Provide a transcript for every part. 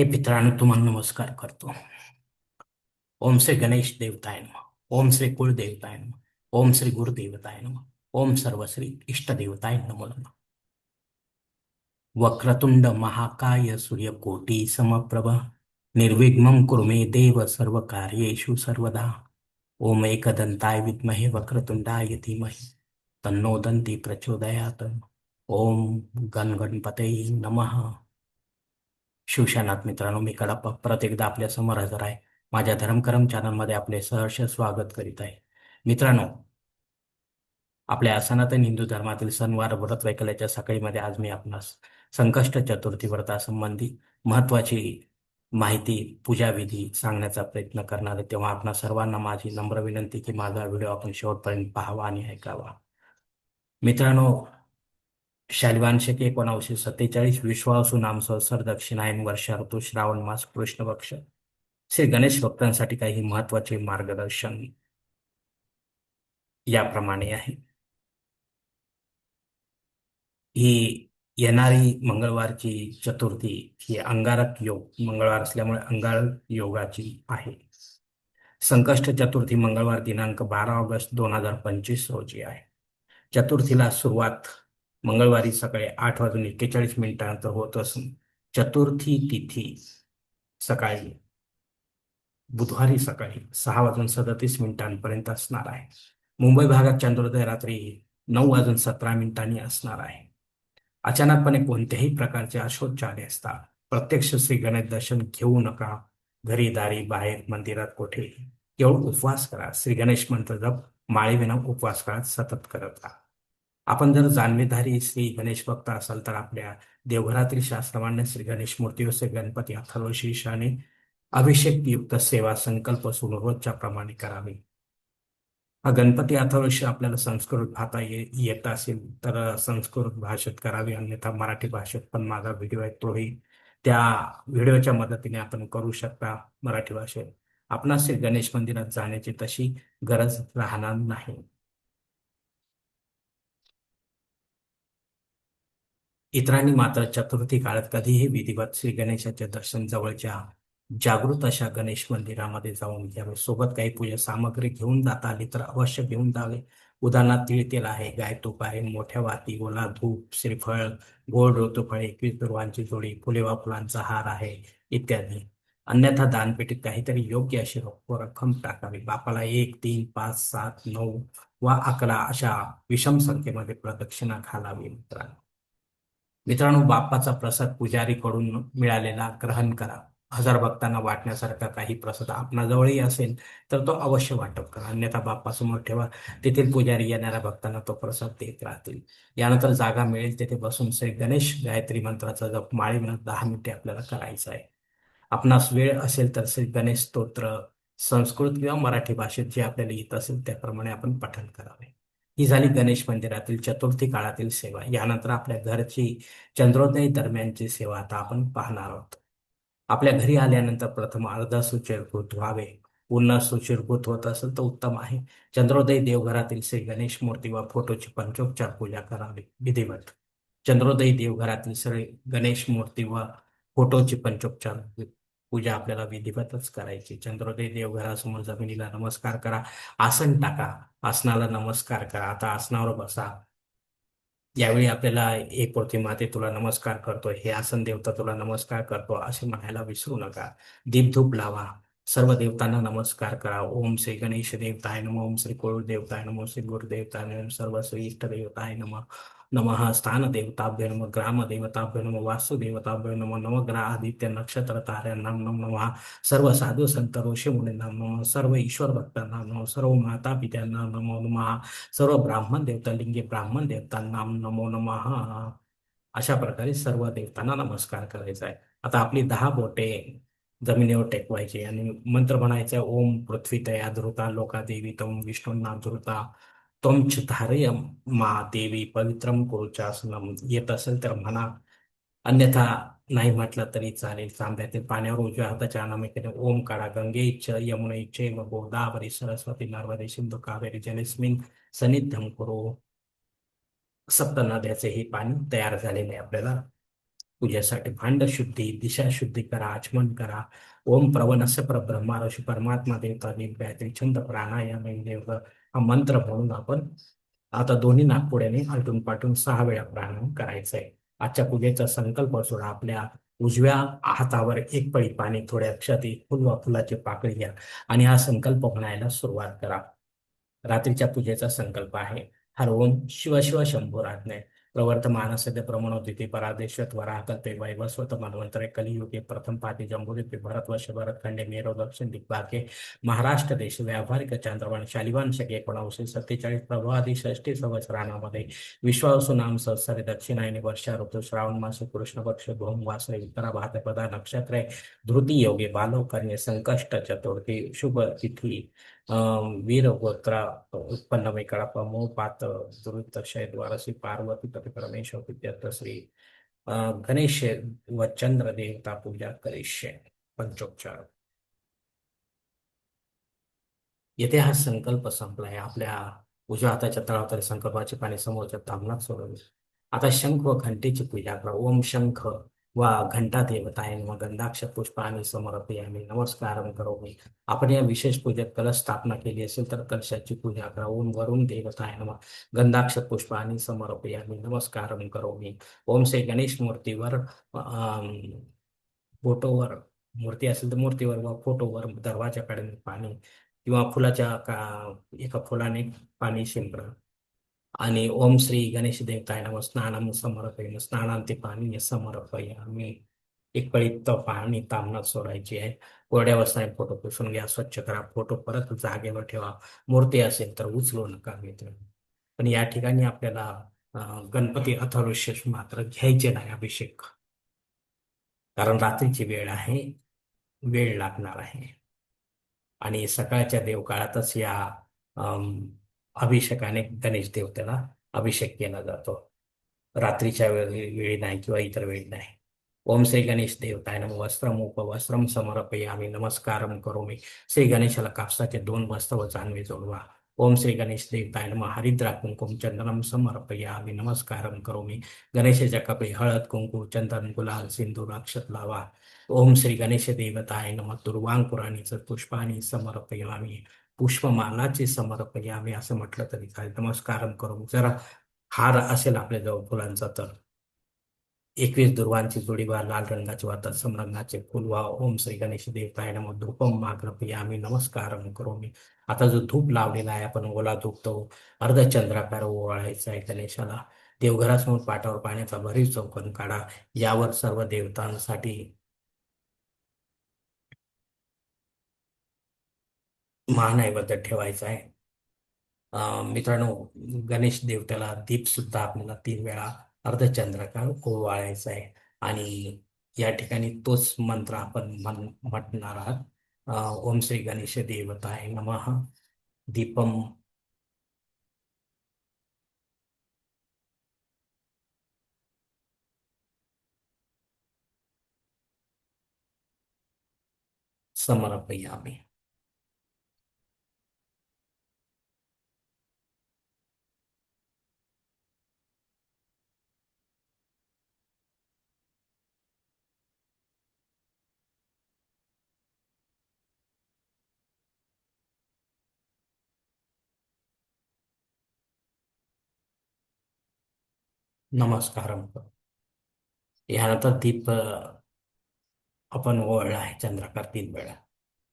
हे पितरांनो, तुम्हाला नमस्कार करतो. ओम श्री गणेश देवताय नमः, ओम श्री कुलदेवताय नम, ओम श्री गुरुदेवताय नम, ओम सर्वश्री इष्टदेवताय नमो नमः. वक्रतुंड महाकाय सूर्यकोटी समप्रभ, निर्विघ्नं कुरु मे देव सर्वकार्येषु सर्वदा. ओम एकदन्ताय विद्महे वक्रतुंडाय धीमहि, तन्नो दन्ती प्रचोदयात्. ओम गण गणपतये नमः. शिवशानाथ मित्रांनो मी कडप्प परत एकदा आपल्यासमोर हजर आहे. माझ्या धर्मकरम चॅनलमध्ये आपले सहर्ष स्वागत करीत आहे. मित्रांनो आपल्या सनातन हिंदू धर्मातील सणवार व्रत वैकल्याच्या सकाळीमध्ये आज मी आपणास संकष्ट चतुर्थी व्रतासंबंधी महत्वाची माहिती पूजाविधी सांगण्याचा प्रयत्न करणार आहे. तेव्हा आपणा सर्वांना माझी नम्र विनंती की माझा व्हिडिओ आपण शेवटपर्यंत पाहावा आणि ऐकावा. मित्रांनो शालिवान शके सत्तेचाळीस विश्वासू नाम संवत्सर दक्षिणायन वर्ष ऋतू श्रावण मास कृष्ण पक्ष. श्री गणेश भक्तांसाठी काही महत्त्वाचे मार्गदर्शन याप्रमाणे आहे. ही येणारी मंगळवारची चतुर्थी ही अंगारक योग मंगळवार असल्यामुळे अंगारक योगाची आहे. संकष्ट चतुर्थी मंगळवार दिनांक बारा ऑगस्ट दोन हजार पंचवीस रोजी आहे. चतुर्थीला सुरुवात मंगळवारी सकाळी आठ वाजून एक्केचाळीस मिनिटांत होत असून चतुर्थी तिथी सकाळी बुधवारी सकाळी सहा वाजून सदतीस मिनिटांपर्यंत असणार आहे. मुंबई भागात चंद्रोदय रात्री नऊ वाजून सतरा मिनिटांनी असणार आहे. अचानकपणे कोणत्याही प्रकारचे अशोच आले असता प्रत्यक्ष श्री गणेश दर्शन घेऊ नका. घरी दारी बाहेर मंदिरात कोठे केवळ उपवास करा. श्री गणेश मंत्र जप माळेविना उपवास काळात सतत करत राहा. आपण जर जाणवेधारी श्री गणेश भक्त असाल तर आपल्या देवघरातील शास्त्रमान्य श्री गणेश मूर्ती व श्री गणपती अथर्व शीर्षाने अभिषेक युक्त सेवा संकल्प सुनरोजच्या प्रमाणे करावी. हा गणपती अथर्वशी आपल्याला संस्कृत भाता ये येत असेल तर संस्कृत भाषेत करावी. अन्यथा मराठी भाषेत पण माझा व्हिडिओ आहे तोही त्या व्हिडिओच्या मदतीने आपण करू शकता मराठी भाषेत. आपणास श्री गणेश मंदिरात जाण्याची तशी गरज राहणार नाही. इतरांनी मात्र चतुर्थी काळात कधीही विधिवत श्री गणेशाचे दर्शन जवळच्या जागृत अशा गणेश मंदिरामध्ये जाऊन घ्यावे सोबत काही पूजा सामग्री घेऊन जाता आली तर अवश्य घेऊन जावे. उदाहरणार्थ तिळ तेल आहे गाय तूप आहे मोठ्या वाती गोला धूप श्रीफळ गोड ऋतुफळे एकवीस दुर्वांची जोडी फुलेवा फुलांचा हार आहे इत्यादी. अन्यथा दानपेटीत काहीतरी योग्य अशी रक्कम टाकावी. बापाला एक तीन पाच सात नऊ वा अकरा अशा विषम संख्येमध्ये प्रदक्षिणा घालावी मित्रांनो. मित्रांनो बाप्पाचा प्रसाद पुजारीकडून मिळालेला ग्रहण करा. हजार भक्तांना वाटण्यासारखा काही प्रसाद आपणाजवळही असेल तर तो अवश्य वाटप करा. अन्यथा बाप्पासमोर ठेवा. तेथील पुजारी येणाऱ्या भक्तांना तो प्रसाद देत राहतील. यानंतर जागा मिळेल. तेथे बसून श्री गणेश गायत्री मंत्राचा जप माळी दहा मिनिटे आपल्याला करायचा आहे. आपणास वेळ असेल तर श्री गणेश स्तोत्र संस्कृत किंवा मराठी भाषेत जे आपल्याला येत असेल त्याप्रमाणे आपण पठण करावे. ही झाली गणेश मंदिरातील चतुर्थी काळातील सेवा. यानंतर आपल्या घरची चंद्रोदय दरम्यानची सेवा आता आपण पाहणार आहोत. आपल्या घरी आल्यानंतर प्रथम अर्धा सुचिरभूत व्हावे. पुन्हा सुचिरभूत होत असेल तर उत्तम आहे. चंद्रोदय देवघरातील श्री गणेश मूर्ती व फोटोची पंचोपचार पूजा करावी. विधिवत. चंद्रोदय देवघरातील श्री गणेश मूर्ती व फोटोची पंचोपचार पूजा आपल्याला विधिवतच करायची. चंद्रोदय देवघरासमोर जमिनीला नमस्कार करा. आसन टाका. आसनाला नमस्कार करा. आता आसनावर बसा. यावेळी आपल्याला एक प्रतिमाते तुला नमस्कार करतो हे आसन देवता तुला नमस्कार करतो असे म्हणायला विसरू नका. दीपधूप लावा. सर्व देवतांना नमस्कार करा. ओम श्री गणेश देवताय नम. ओम श्री कुळ देवताय नमो. श्री गुरुदेवताय नम. सर्व श्री इष्ट देवताय नम. नमः स्थानदेवताभ्य नम ग्रामदेवताभ्य नम वासुदेवताभ्य नम नवग्रह आदित्य नक्षत्र ताऱ्यांना नम नमः। सर्व साधू संत ऋषी मुनींना नम सर्व ईश्वर भक्तांना नम सर्व माता पित्यांना नमो नमः सर्व ब्राह्मण देवता लिंगी ब्राह्मण देवतांना नमो नमः अशा प्रकारे सर्व देवतांना नमस्कार करायचा आहे. आता आपली दहा बोटे जमिनीवर टेकवायची आणि मंत्र म्हणायचा ओम पृथ्वी तया धृता लोका देवी तम विष्णूंना धृता. त्वम धारय मा देवी पवित्रम कुरुचासनम येत असेल तर म्हणा। अन्यथा नाही म्हटलं तरी चालेल तांब्यातील पाण्यावर उजव्या हाताच्या अनामिकेने ओम काढा। गंगे इच्छ यमुना इच्छे व गोदावरी सरस्वती नर्मदे सिंधू कावेरी जलस्मिन सनिध्यम करो। सप्त नद्याचे हे पाणी तयार झालेले आपल्याला। पूजेसाठी भांड शुद्धी दिशा शुद्धी करा आचमन करा। ओम प्रवनस्य परब्रह्मा ऋषी परमात्मा देवता गायत्री छंद प्राणायाम देव हा मंत्र म्हणून आपण आता दोन्ही नागपुड्याने आलटून पालटून सहा वेळा प्राणायाम करायचा आहे. आजच्या पूजेचा संकल्प सोडा आपल्या उजव्या हातावर एक पळी पाणी थोड्या अक्षात फुल वा फुलाची पाकळी घ्या आणि हा संकल्प म्हणायला सुरुवात करा. रात्रीच्या पूजेचा संकल्प आहे. हर ओम शिव शिव शंभू राजने प्रवर्तमान सद्य प्रमणोदिती परादेश्वत वराकल्पे वैवस्वत मन्वंतरे कलियुगे प्रथम पाती जंबुदिपे भरतवर्ष भरतखंडे मेरो दक्षिण दिग्भागे महाराष्ट्र देश व्यावहारिक चांद्रवण शालिवान शके सत्तेचाळीस प्रभादी षष्टी संवत्सरानामध्ये विश्वासू नाम संसारे दक्षिणायने वर्षा ऋतू श्रावण मास कृष्ण पक्ष भौम वासरे उत्तरा भाद्रपदा नक्षत्रे धृती योगे बालो कन्ये संकष्ट चतुर्थी शुभ तिथी वीर गोत्रा उत्पन्न कळप मो पात दुरुत शय द्वारसी पार्वती पती परमेश्वर श्री गणेश व चंद्र देवता पूजा करिष्य. पंचोपचार. येथे हा संकल्प संपलाय. आपल्या उजव्या हाताच्या तळावर संकल्पाचे पाणी समोरच्या तामनात सोडवले. आता शंख व घंटेची पूजा करा. ओम शंख. वा घंटा देवताय व गंधाक्ष पुष्पाने समर्पयामी नमस्कार करोमी आपण या विशेष पूजेत कलश स्थापना केली असेल तर कलशाची पूजा करा. ओम वरुण देवताय नम. गंधाक्ष पुष्पाने समर्पयामी नमस्कार करोमी ओम श्री गणेश मूर्तीवर फोटोवर मूर्ती असेल तर मूर्तीवर व फोटोवर दरवाजाकडे पाणी किंवा फुलाच्या का एका फुलाने पाणी शिंपरा आणि ओम श्री गणेश देवताय नम स्नानम समर्पय स्नानांती पाणी समर्पय आम्ही एक पळीत पाणी तामणात सोडायची आहे कोरड्या वस्त्राने फोटो पुसून घ्या स्वच्छ करा फोटो परत जागेवर ठेवा मूर्ती असेल तर उचलू नका मित्र पण या ठिकाणी आपल्याला गणपती अथर्वशेष मात्र घ्यायचे नाही अभिषेक कारण रात्रीची वेळ आहे वेळ लागणार आहे आणि सकाळच्या देवकाळातच या अभिषेकाने गणेश देवतेला अभिषेक केला जातो. रात्रीच्या वेळी वेळी नाही किंवा इतर वेळी नाही. ओम श्री गणेश देवताय नम वस्त्रम उपवस्त्रम समर्पय आम्ही नमस्कारम करू मी. श्री गणेशाला कापसाचे दोन वस्त्र व जानवे जोडवा. ओम श्री गणेश देवताय नम. हरिद्रा कुंकुम चंदनम समर्पय आम्ही नमस्कारम करू मी. गणेशाच्या कपे हळद कुंकू चंदन गुलाल सिंधू अक्षत लावा. ओम श्री गणेश देवताय नम. दुर्वांग पुराणीचं पुष्पाणी समर्पय आम्ही पुष्पमालाचे समर्पण आम्ही असं म्हटलं तरी चालेल. नमस्कार करू जरा हार असेल आपल्याजवळ फुलांचा तर. एकवीस दुर्वांची जोडी वा लाल रंगाची वा तत्सम रंगाचे फुल. वा ओम श्री गणेश देवताय नम. धूपम माग्रपी आम्ही नमस्कार करू मी आता जो धूप लावलेला आहे आपण ओला धूप तो अर्धचंद्राकार ओवाळायचा आहे गणेशाला. देवघरासमोर पाटावर पाण्याचा भरीव चौकन काढा. यावर सर्व देवतांसाठी महानैवेद्य ठेवायचा आहे. मित्रांनो गणेश देवतेला दीप सुद्धा आपल्याला तीन वेळा अर्धचंद्राकार ओवाळायचा आहे. आणि या ठिकाणी तोच मंत्र आपण म्हण म्हटणार आहात. ओम श्री गणेश देवताय नमः. दीपम. समर्पयामी. नमस्कार. यानंतर दीप आपण ओळला आहे चंद्राकार तीन वेळा.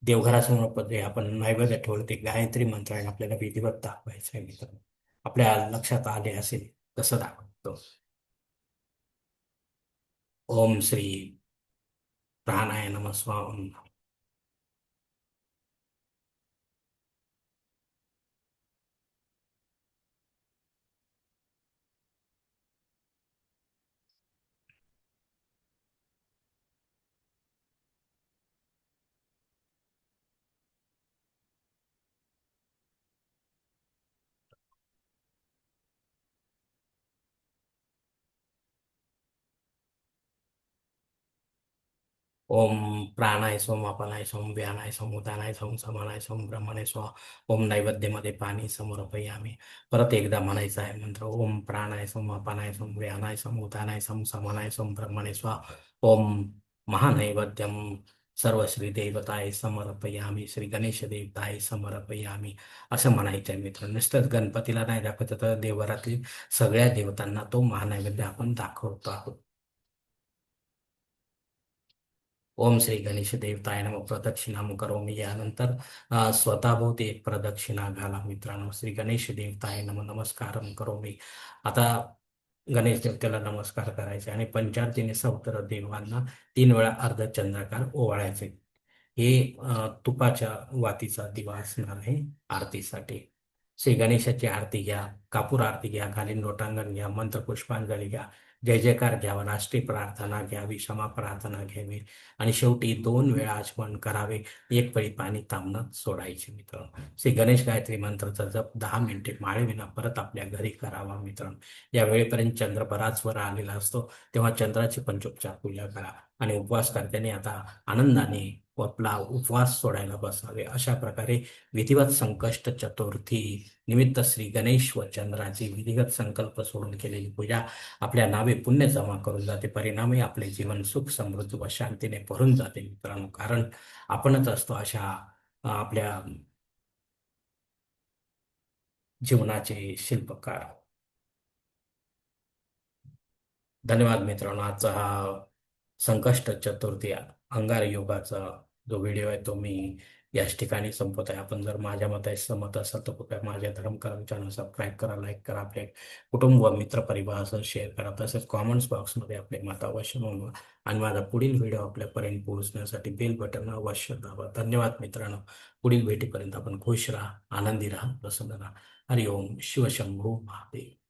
देवघरासमोर पदे आपण नैवेद्य ठेवलं ते गायत्री मंत्राने आपल्याला विधिवत दाखवायचं आहे मित्र आपल्या लक्षात आले असेल तसं दाखवतो. ओम श्री प्राणाय नम स्वाम ओम प्राणाय सोम अपनाय सोम व्यानाय सोम उदानाय सोम समानाय सोम ब्रह्मणाय स्व। ओम नैवेद्यमध्ये पाणी समर्पयामी। परत एकदा म्हणायचं आहे मंत्र ओम प्राणाय सोम अपनाय सोम व्यानाय सोम उदानाय सोम समानाय सोम ब्रह्मणे स्व। ओम महानैवेद्यम सर्व श्री देवताय समर्पयामी श्री गणेश देवताय समर्पयामी। असं म्हणायचं आहे मित्र नुसतंच गणपतीला नाही दाखवत तर देवरातील सगळ्या देवतांना तो महानैवेद्य आपण दाखवतो आहोत. ओम श्री गणेश देवताय नम। प्रदक्षिणाम करोमी। यानंतर स्वतःभोवती एक प्रदक्षिणा घाला मित्रांनो। श्री गणेश देवताय नम। नमस्कारम करोमी। आता गणेश देवतेला नमस्कार करायचे आणि पंचार्थीने सौतर देवांना तीन वेळा अर्धचंद्राकार ओवाळायचे. हे तुपाच्या वातीचा दिवा असणार आहे आरतीसाठी. श्री गणेशाची आरती घ्या कापूर आरती घ्या घालीन लोटांगण घ्या मंत्र पुष्पांजली घ्या जय जयकार घ्यावा राष्ट्रीय प्रार्थना घ्यावी क्षमा प्रार्थना घ्यावी आणि शेवटी दोन वेळा आचमन करावे. एक वेळी पाणी तांबणं सोडायचे मित्र. श्री गणेश गायत्री मंत्राचा जप दहा मिनिटे माळेविना परत आपल्या घरी करावा मित्र. या वेळेपर्यंत चंद्र बराच वर आलेला असतो. तेव्हा चंद्राची पंचोपचार पूजा करा. आणि उपवास आता आनंदाने आपला उपवास सोडायला बसावे. अशा प्रकारे विधिवत संकष्ट चतुर्थी निमित्त श्री गणेश व चंद्राची विधिवत संकल्प सोडून केलेली पूजा आपल्या नावे पुण्य जमा करून जाते. परिणामी आपले जीवन सुख समृद्ध व शांतीने भरून जाते मित्रांनो. कारण आपणच असतो अशा आपल्या जीवनाचे शिल्पकार. धन्यवाद मित्रांनो. आजचा हा संकष्ट चतुर्थी अंगार योगाचा जो व्हिडिओ आहे तो मी याच ठिकाणी संपवत आहे आपण जर माझ्या मते सहमत असाल तर कृपया माझ्या धर्मकरम चॅनल सबस्क्राईब करा लाईक करा आपले कुटुंब व मित्र परिवारासह शेअर करा. तसेच कॉमेंट्स बॉक्समध्ये आपले मत अवश्य नोंदवा आणि माझा पुढील व्हिडिओ आपल्यापर्यंत पोहोचण्यासाठी बेल बटन अवश्य दाबा. धन्यवाद मित्रांनो. पुढील भेटीपर्यंत आपण खुश राहा आनंदी राहा प्रसन्न राहा. हरिओम शिवशंभू महादेव.